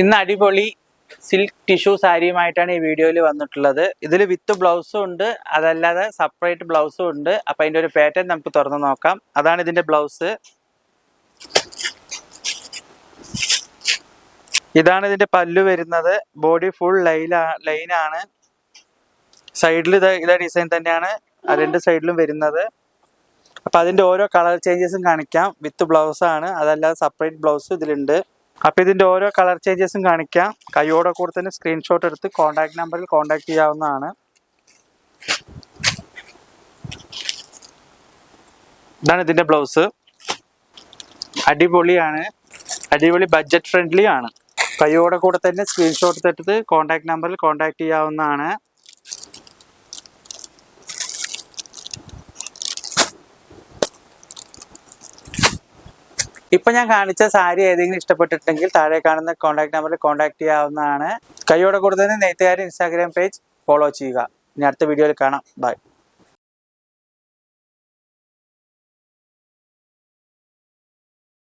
ഇന്ന് അടിപൊളി silk tissue സാരിയുമായിട്ടാണ് ഈ വീഡിയോയിൽ വന്നിട്ടുള്ളത്. ഇതിൽ വിത്ത് ബ്ലൗസും ഉണ്ട് അതല്ലാതെ സെപ്പറേറ്റ് ബ്ലൗസും ഉണ്ട്. അപ്പൊ അതിന്റെ ഒരു പാറ്റേൺ നമുക്ക് തുറന്ന് നോക്കാം. അതാണ് ഇതിന്റെ ബ്ലൗസ്. ഇതാണ് ഇതിന്റെ പല്ലു വരുന്നത്. ബോഡി ഫുൾ ലൈൻ ലൈനാണ്. സൈഡിൽ ഇത് ഇതേ ഡിസൈൻ തന്നെയാണ്. രണ്ട് സൈഡിലും വരുന്നത്. അപ്പൊ അതിന്റെ ഓരോ കളർ ചേഞ്ചസും കാണിക്കാം. വിത്ത് ബ്ലൗസ് ആണ് അതല്ലാതെ സെപ്പറേറ്റ് ബ്ലൗസ് ഇതിലുണ്ട്. അപ്പൊ ഇതിന്റെ ഓരോ കളർ ചേഞ്ചസും കാണിക്കാം. കൈയോടെ കൂടെ തന്നെ സ്ക്രീൻഷോട്ട് എടുത്ത് കോൺടാക്ട് നമ്പറിൽ കോൺടാക്ട് ചെയ്യാവുന്നതാണ്. ഇതാണ് ഇതിന്റെ ബ്ലൗസ് അടിപൊളിയാണ്. അടിപൊളി ബഡ്ജറ്റ് ഫ്രണ്ട്ലി ആണ്. കൈയോടെ കൂടെ തന്നെ സ്ക്രീൻഷോട്ട് എടുത്ത് കോൺടാക്ട് നമ്പറിൽ കോൺടാക്ട് ചെയ്യാവുന്നതാണ്. ഇപ്പൊ ഞാൻ കാണിച്ച സാരി ഏതെങ്കിലും ഇഷ്ടപ്പെട്ടിട്ടുണ്ടെങ്കിൽ താഴെ കാണുന്ന കോൺടാക്ട് നമ്പറിൽ കോൺടാക്ട് ചെയ്യാവുന്നതാണ്. കൈയോടെ കൂടുതൽ നെയ്ത്തുകാരി ഇൻസ്റ്റാഗ്രാം പേജ് ഫോളോ ചെയ്യുക. ഇനി അടുത്ത വീഡിയോയിൽ കാണാം. ബൈ